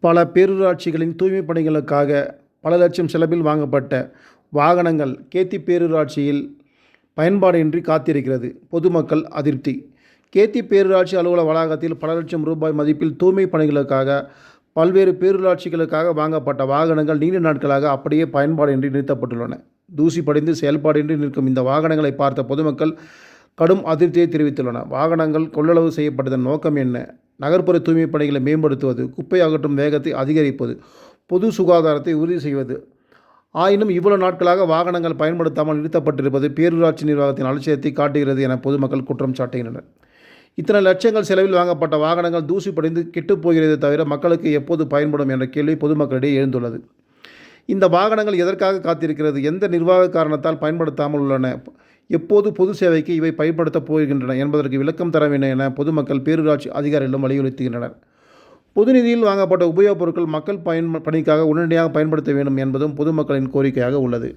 பல பேரூராட்சிகளின் தூய்மை பணிகளுக்காக பல லட்சம் செலவில் வாங்கப்பட்ட வாகனங்கள் கேத்தி பேரூராட்சியில் பயன்பாடின்றி காத்திருக்கிறது. பொதுமக்கள் அதிருப்தி. கேத்தி பேரூராட்சி அலுவலக வளாகத்தில் பல லட்சம் ரூபாய் மதிப்பில் தூய்மை பணிகளுக்காக பல்வேறு பேரூராட்சிகளுக்காக வாங்கப்பட்ட வாகனங்கள் நீண்ட நாட்களாக அப்படியே பயன்பாடின்றி நிறுத்தப்பட்டுள்ளன. தூசி படிந்து செயல்பாடின்றி நிற்கும் இந்த வாகனங்களை பார்த்த பொதுமக்கள் கடும் அதிருப்தியை தெரிவித்துள்ளன வாகனங்கள் கொள்ளளவு செய்யப்பட்டதன் நோக்கம் என்ன? நகர்ப்புற தூய்மை பணிகளை மேம்படுத்துவது குப்பை அகற்றும் வேகத்தை அதிகரிப்பது பொது சுகாதாரத்தை உறுதி செய்வது. ஆயினும் இவ்வளவு நாட்களாக வாகனங்கள் பயன்படுத்தாமல் நிறுத்தப்பட்டிருப்பது பேரூராட்சி நிர்வாகத்தின் அலட்சியத்தை காட்டுகிறது என பொதுமக்கள் குற்றம் சாட்டுகின்றனர். இத்தனை லட்சங்கள் செலவில் வாங்கப்பட்ட வாகனங்கள் தூசி படிந்து கெட்டுப்போகிறது தவிர மக்களுக்கு எப்போது பயன்படும் என்ற கேள்வி பொதுமக்களிடையே எழுந்துள்ளது. இந்த வாகனங்கள் எதற்காக காத்திருக்கிறது எந்த நிர்வாக காரணத்தால் பயன்படுத்தாமல் உள்ளன எப்போது பொது சேவைக்கு இவை பயன்படுத்தப் போகின்றன என்பதற்கு விளக்கம் தர வேண்டும் என பொதுமக்கள் பேரூராட்சி அதிகாரிகளும் வலியுறுத்துகின்றனர். பொது நிதியில் வாங்கப்பட்ட உபயோகப் பொருட்கள் மக்கள் பயன் பணிக்காக உடனடியாக பயன்படுத்த வேண்டும் என்பதும் பொதுமக்களின் கோரிக்கையாக உள்ளது.